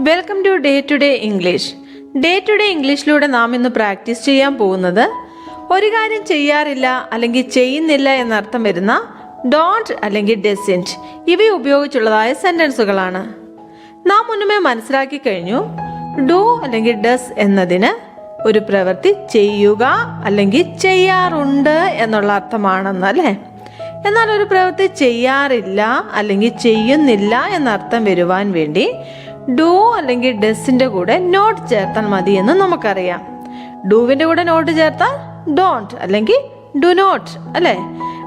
Welcome to day to day English day to day ഇംഗ്ലീഷിലൂടെ നാം ഇന്ന് practice ചെയ്യാൻ പോകുന്നത് ഒരു കാര്യം ചെയ്യാറില്ല അല്ലെങ്കിൽ ചെയ്യുന്നില്ല എന്നർത്ഥം വരുന്ന ഡോണ്ട് അല്ലെങ്കിൽ ഡെസിന്റ് ഇവ ഉപയോഗിച്ചുള്ളതായ സെന്റൻസുകളാണ് നാം മുന്നമേ മനസ്സിലാക്കി കഴിഞ്ഞു. ഡു അല്ലെങ്കിൽ ഡസ് എന്നതിന് ഒരു പ്രവൃത്തി ചെയ്യുക അല്ലെങ്കിൽ ചെയ്യാറുണ്ട് എന്നുള്ള അർത്ഥമാണെന്ന് അല്ലേ? എന്നാൽ ഒരു പ്രവൃത്തി ചെയ്യാറില്ല അല്ലെങ്കിൽ ചെയ്യുന്നില്ല എന്നർത്ഥം വരുവാൻ വേണ്ടി ഡു അല്ലെങ്കിൽ ഡെസിന്റെ കൂടെ നോട്ട് ചേർത്താൽ മതി എന്ന് നമുക്കറിയാം. ഡൂവിന്റെ കൂടെ നോട്ട് ചേർത്താൽ ഡോണ്ട് അല്ലെങ്കിൽ ഡു നോട്ട് അല്ലേ?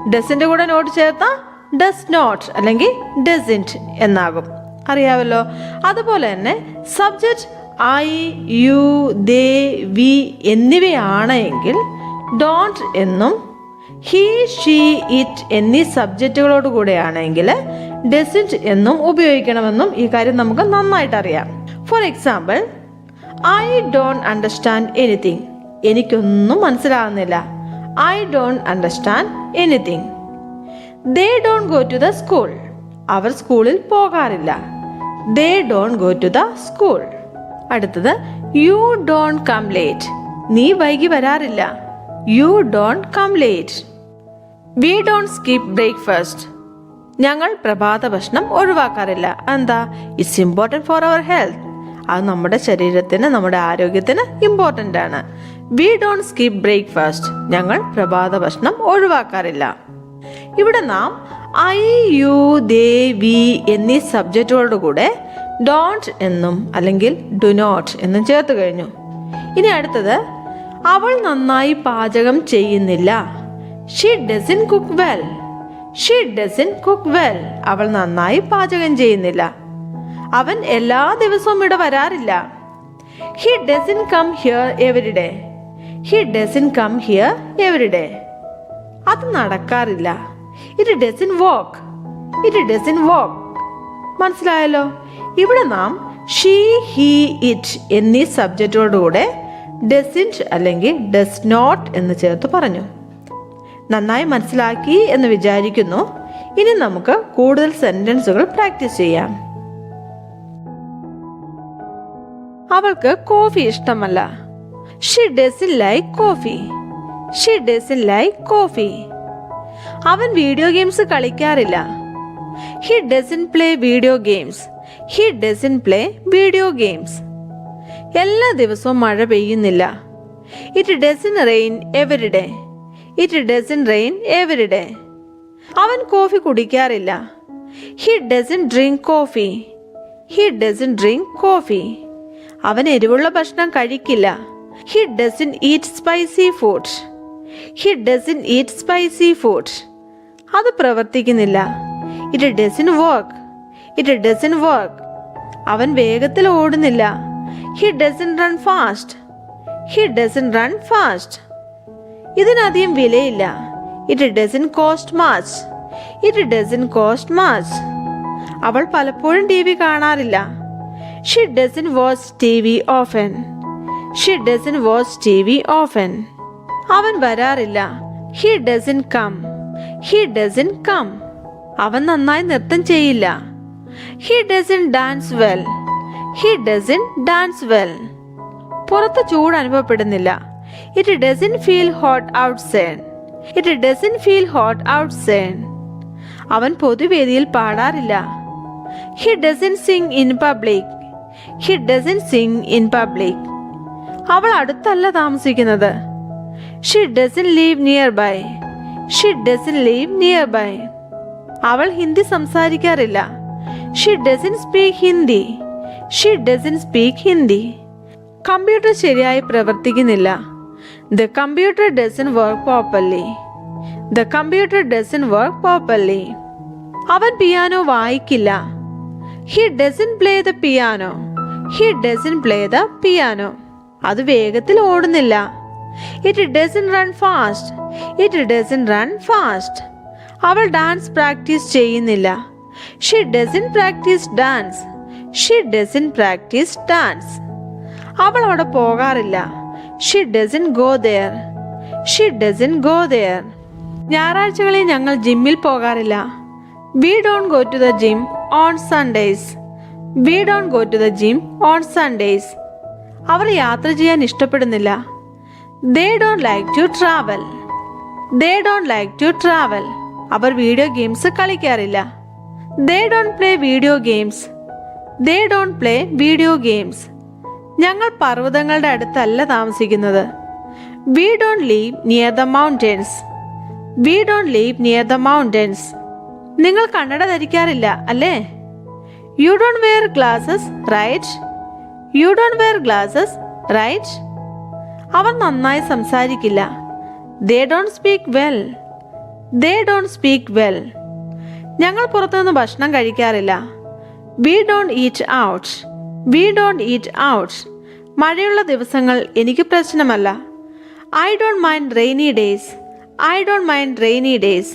ഡെസിന്റെ കൂടെ നോട്ട് ചേർത്താൽ ഡസ് നോട്ട് അല്ലെങ്കിൽ ഡസിന്റ് എന്നാകും. അറിയാവല്ലോ? അതുപോലെ തന്നെ subject I you they we എന്നിവയാണെങ്കിൽ don't എന്നും ഹി ഷീ ഇറ്റ് എന്നീ സബ്ജക്റ്റുകളോട് കൂടെയാണെങ്കിൽ ഡെസിറ്റ് എന്നും ഉപയോഗിക്കണമെന്നും ഈ കാര്യം നമുക്ക് നന്നായിട്ട് അറിയാം. For example I don't understand anything എനിക്കൊന്നും മനസ്സിലാകുന്നില്ല I don't understand anything they don't go to the school അവർ സ്കൂളിൽ പോകാറില്ല. They don't go to the school അടുത്തത് യു ഡോണ്ട് കം ലേറ്റ് നീ വൈകി വരാറില്ല. You don't come late we don't skip breakfast ഞങ്ങൾ പ്രഭാത ഭക്ഷണം ഒഴിവാക്കാറില്ല. എന്താ? It's important for our health അത് നമ്മുടെ ശരീരത്തിന് നമ്മുടെ ആരോഗ്യത്തിന് ഇമ്പോർട്ടന്റ് ആണ്. വി ഡോണ്ട് സ്കിപ്പ് ബ്രേക്ക്ഫാസ്റ്റ് ഞങ്ങൾ പ്രഭാത ഭക്ഷണം ഒഴിവാക്കാറില്ല. ഇവിടെ നാം ഐ യു ദേ വി എന്നീ സബ്ജക്റ്റുകളുടെ കൂടെ ഡോണ്ട് എന്നും അല്ലെങ്കിൽ ഡു നോട്ട് എന്നും ചേർത്ത് കഴിഞ്ഞു. ഇനി അടുത്തത് അവൾ നന്നായി പാചകം ചെയ്യുന്നില്ല. She doesn't cook well she doesn't cook well അവൾ നന്നായി പാചകം ചെയ്യുന്നില്ല. അവൻ എല്ലാ ദിവസവും ഇവിടെ വരാറില്ല. He doesn't come here every day he doesn't come here every day അത് നടക്കാറില്ല. It doesn't walk it doesn't walk മനസ്സിലായല്ലോ? ഇവിടെ നാം ഷീ ഹി ഇറ്റ് എന്നീ സബ്ജക്റ്റോടുകൂടെ ഡസിന്റ് അല്ലെങ്കിൽ ഡസ് നോട്ട് എന്ന് ചേർത്ത് പറഞ്ഞു. നന്നായി മനസ്സിലാക്കി എന്ന് വിചാരിക്കുന്നു. ഇനി നമുക്ക് കൂടുതൽ സെന്റൻസുകൾ പ്രാക്ടീസ് ചെയ്യാം. അവൾക്ക് കോഫി ഇഷ്ടമല്ല. She doesn't like coffee she doesn't like coffee അവൻ video games കളിക്കാറില്ല. He doesn't play video games he doesn't play video games എല്ലാ ദിവസവും മഴ പെയ്യുന്നില്ല. It doesn't rain everyday it doesn't rain everyday അവൻ കോഫി കുടിക്കാറില്ല. He doesn't drink coffee he doesn't drink coffee അവൻ എരിവുള്ള ഭക്ഷണം കഴിക്കില്ല. He doesn't eat spicy food he doesn't eat spicy food അത് പ്രവർത്തിക്കുന്നില്ല. It doesn't work it doesn't work അവൻ വേഗത്തിൽ ഓടുന്നില്ല. He doesn't run fast he doesn't run fast ഇതിനധികം വിലയില്ല. It doesn't cost much it doesn't cost much അവൾ പലപ്പോഴും T V കാണാറില്ല. She doesn't watch T V often she doesn't watch T V often അവൻ വരാറില്ല. He doesn't come he doesn't come അവൻ നന്നായി നൃത്തം ചെയ്യില്ല. He doesn't dance well he doesn't dance well പുറത്ത് ചൂട് അനുഭവപ്പെടുന്നില്ല. It doesn't feel hot outside it doesn't feel hot outside അവൻ പൊതുവേദിയിൽ പാടാറില്ല. He doesn't sing in public he doesn't sing in public അവൾ അടുത്തല്ല താമസിക്കുന്നത്. She doesn't live nearby she doesn't live nearby അവൾ Hindi സംസാരിക്കാറില്ല. She doesn't speak Hindi she doesn't speak Hindi computer ശരിയായി പ്രവർത്തിക്കുന്നില്ല. The computer doesn't work properly the computer doesn't work properly അവൻ piano വായിക്കില്ല. He doesn't play the piano he doesn't play the piano അത് വേഗത്തിൽ ഓടുന്നില്ല. It doesn't run fast it doesn't run fast അവൾ dance practice ചെയ്യുന്നില്ല. She doesn't practise dance she doesn't practise dance അവൾ അവിടെ പോകാറില്ല. She doesn't go there she doesn't go there ഞായറാഴ്ചകളിൽ ഞങ്ങൾ ജിമ്മിൽ പോകാറില്ല. We don't go to the gym on Sundays we don't go to the gym on Sundays അവർ യാത്ര ചെയ്യാൻ ഇഷ്ടപ്പെടുന്നില്ല. They don't like to travel they don't like to travel our video games കളിക്കാറില്ല. They don't play video games they don't play video games ഞങ്ങൾ പർവതങ്ങളുടെ അടുത്തല്ല താമസിക്കുന്നത്. We don't live near the mountains we don't live near the mountains നിങ്ങൾ കണ്ണട ധരിക്കാറില്ല അല്ലേ? You don't wear glasses right you don't wear glasses right അവർ നന്നായി സംസാരിക്കില്ല. They don't speak well they don't speak well ഞങ്ങൾ പുറത്തുനിന്ന് ഭക്ഷണം കഴിക്കാറില്ല. We don't eat out we don't eat out മഴയുള്ള ദിവസങ്ങൾ എനിക്ക് പ്രശ്നമല്ല. I don't mind rainy days I don't mind rainy days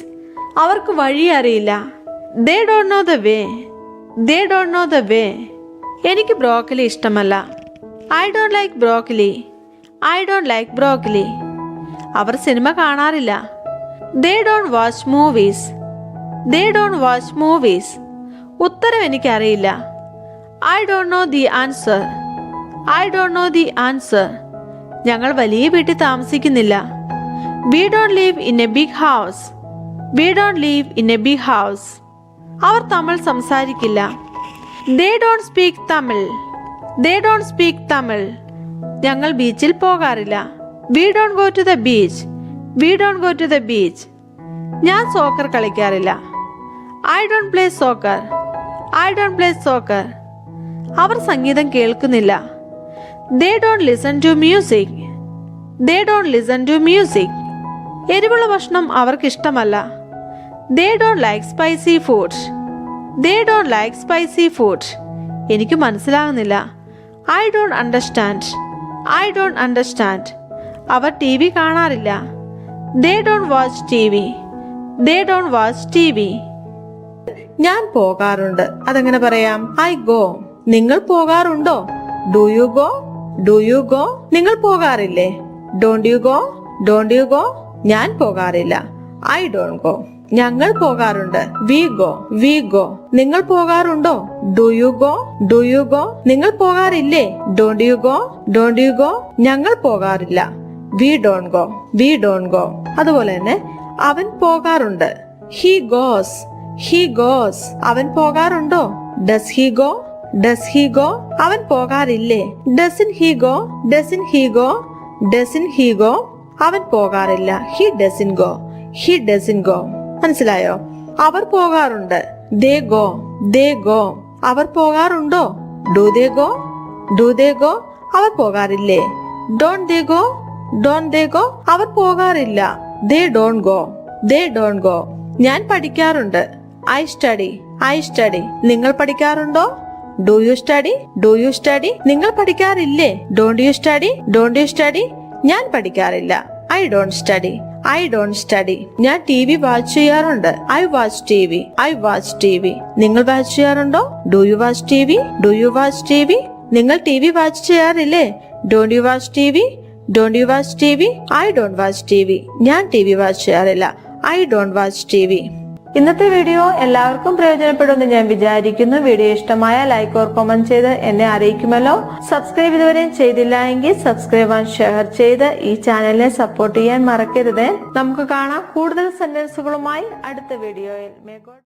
അവർക്ക് വഴി അറിയില്ല. They don't know the way they don't know the way എനിക്ക് ബ്രോക്കലി ഇഷ്ടമല്ല. I don't like broccoli I don't like broccoli our cinema കാണാറില്ല. They don't watch movies they don't watch movies ഉത്തരം എനിക്കറിയില്ല. I don't know the answer I don't know the answer ഞങ്ങൾ വലിയ വീട്ടിൽ താമസിക്കുന്നില്ല. We don't live in a big house we don't live in a big house അവർ തമിഴ് സംസാരിക്കില്ല. They don't speak Tamil they don't speak Tamil ഞങ്ങൾ ബീച്ചിൽ പോകാറില്ല. We don't go to the beach we don't go to the beach ഞാൻ soccer കളിക്കാറില്ല. I don't play soccer I don't play soccer. അവർ സംഗീതം കേൾക്കുന്നില്ല. They don't listen to music. They don't listen to music. എരിവുള്ള ഭക്ഷണം അവർക്ക് ഇഷ്ടമല്ല they don't like spicy food they don't like spicy food എനിക്ക് മനസ്സിലാകുന്നില്ല. I don't understand. I don't understand. Our T V കാണാറില്ല. They don't watch T V. They don't watch T V. ഞാൻ പോകാറുണ്ട്. അതെങ്ങനെ പറയാം? ഐ ഗോ നിങ്ങൾ പോകാറുണ്ടോ? Do you go do you go നിങ്ങൾ പോകാറില്ലേ? Don't you go don't you go ഞാൻ പോകാറില്ല. ഐ ഡോണ്ട് ഗോ ഞങ്ങൾ പോകാറുണ്ട്. വി ഗോ വി ഗോ നിങ്ങൾ പോകാറുണ്ടോ? Do you go do you go നിങ്ങൾ പോകാറില്ലേ? Don't you go don't you go ഞങ്ങൾ പോകാറില്ല. We don't go we don't go അതുപോലെ തന്നെ അവൻ പോകാറുണ്ട്. ഹി ഗോസ് ഹി ഗോസ് അവൻ പോകാറുണ്ടോ? Does he go does he go അവൻ പോകാറില്ലേ? Doesn't he go doesn't he go doesn't he go അവൻ പോകാറില്ല. He doesn't go he doesn't go മനസ്സിലായോ? അവർ പോകാറുണ്ട്. ദേ ഗോ ദേ ഗോ അവർ പോകാറുണ്ടോ? Do they go do they go our പോകാറില്ലേ? Don't they go don't they go അവർ പോകാറില്ല. They don't go they don't go ഞാൻ പഠിക്കാറുണ്ട്. ഐ സ്റ്റഡി ഐ സ്റ്റഡി നിങ്ങൾ പഠിക്കാറുണ്ടോ? Do you study do you study നിങ്ങൾ പഠിക്കാറില്ലേ? Don't you study don't you study ഞാൻ പഠിക്കാറില്ല. I don't study I don't study ഞാൻ T V watch ചെയ്യാറുണ്ട്. I watch T V I watch T V നിങ്ങൾ watch ചെയ്യാറുണ്ടോ? Do you watch T V do you watch T V നിങ്ങൾ T V watch ചെയ്യാറില്ലേ? Don't you watch T V don't you watch T V I don't watch T V ഞാൻ T V watch ചെയ്യാറില്ല. I don't watch T V ഇന്നത്തെ video എല്ലാവർക്കും പ്രയോജനപ്പെടുമെന്ന് ഞാൻ വിചാരിക്കുന്നു. Video ഇഷ്ടമായ like or comment ചെയ്ത് എന്നെ അറിയിക്കുമല്ലോ. സബ്സ്ക്രൈബ് ഇതുവരെ ചെയ്തില്ല എങ്കിൽ സബ്സ്ക്രൈബ് ആൻഡ് ഷെയർ ചെയ്ത് ഈ ചാനലിനെ സപ്പോർട്ട് ചെയ്യാൻ മറക്കരുത്. നമുക്ക് കാണാം കൂടുതൽ സെന്റൻസുകളുമായി അടുത്ത വീഡിയോയിൽ. മേ